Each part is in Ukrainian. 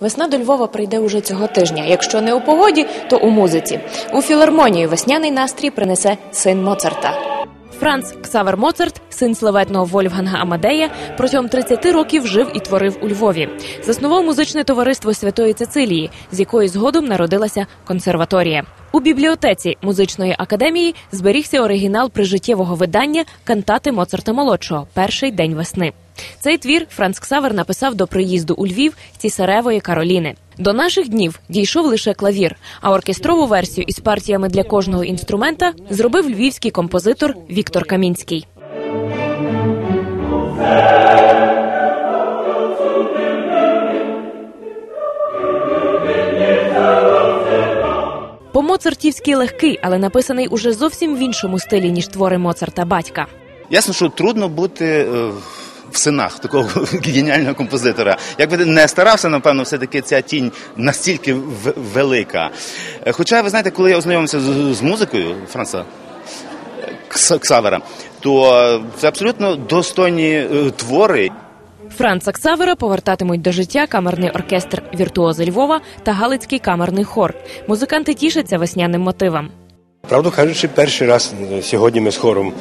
Весна до Львова прийде уже цього тижня. Якщо не у погоді, то у музиці. У філармонію весняний настрій принесе син Моцарта. Франц Ксавер Моцарт, син славетного Вольфганга Амадея, протягом 30 років жив і творив у Львові. Заснував музичне товариство Святої Цицилії, з якої згодом народилася консерваторія. У бібліотеці музичної академії зберігся оригінал прижиттєвого видання кантати Моцарта молодшого Перший день весни. Цей твір Франц Ксавер написав до приїзду у Львів цісаревої Кароліни. До наших днів дійшов лише клавір, а оркестрову версію із партіями для кожного інструмента зробив львівський композитор Віктор Камінський. По-моцартівськи легкий, але написаний уже зовсім в іншому стилі ніж твори Моцарта батька. Ясно, що трудно бути е, в синах такого геніального композитора. Якби ти не старався, напевно, все-таки ця тінь настільки в- велика. Е, Хоча, ви знаєте, коли я ознайомився з, з музикою Франца Ксавера, то е, це абсолютно достойні е, твори. Франца Ксавера повертатимуть до життя камерний оркестр Віртуози Львова та Галицький камерний хор. Музиканти тішаться весняним мотивам. Правду кажучи, перший раз сьогодні ми з хором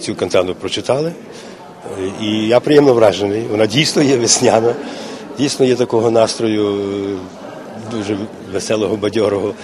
цю кантату прочитали. І я приємно вражений. Вона дійсно є весняна, дійсно є такого настрою е, дуже веселого, бадьорого.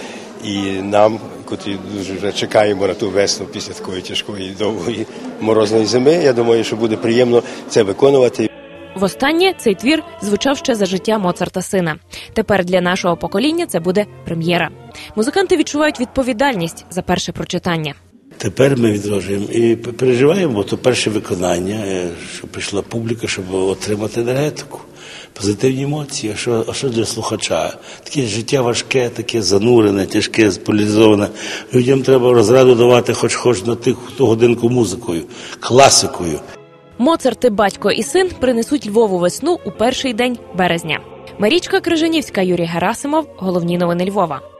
І нам, котрі дуже вже чекаємо на ту весну після такої тяжкої, довгої морозної зими, я думаю, що буде приємно це виконувати. Востаннє цей твір звучав ще за життя Моцарта сина. Тепер для нашого покоління це буде прем'єра. Музиканти відчувають відповідальність за перше прочитання. Тепер ми відроджуємо і переживаємо, то перше виконання, е, що прийшла публіка, щоб отримати енергетику, позитивні емоції. А що, а що для слухача? Таке життя важке, таке занурене, тяжке, сполізоване. Людям треба розраду давати хоч хоч на тих ту годинку музикою, класикою. Моцарти, батько і син принесуть Львову весну у перший день березня. Марічка Крижанівська, Юрій Герасимов. Головні новини Львова.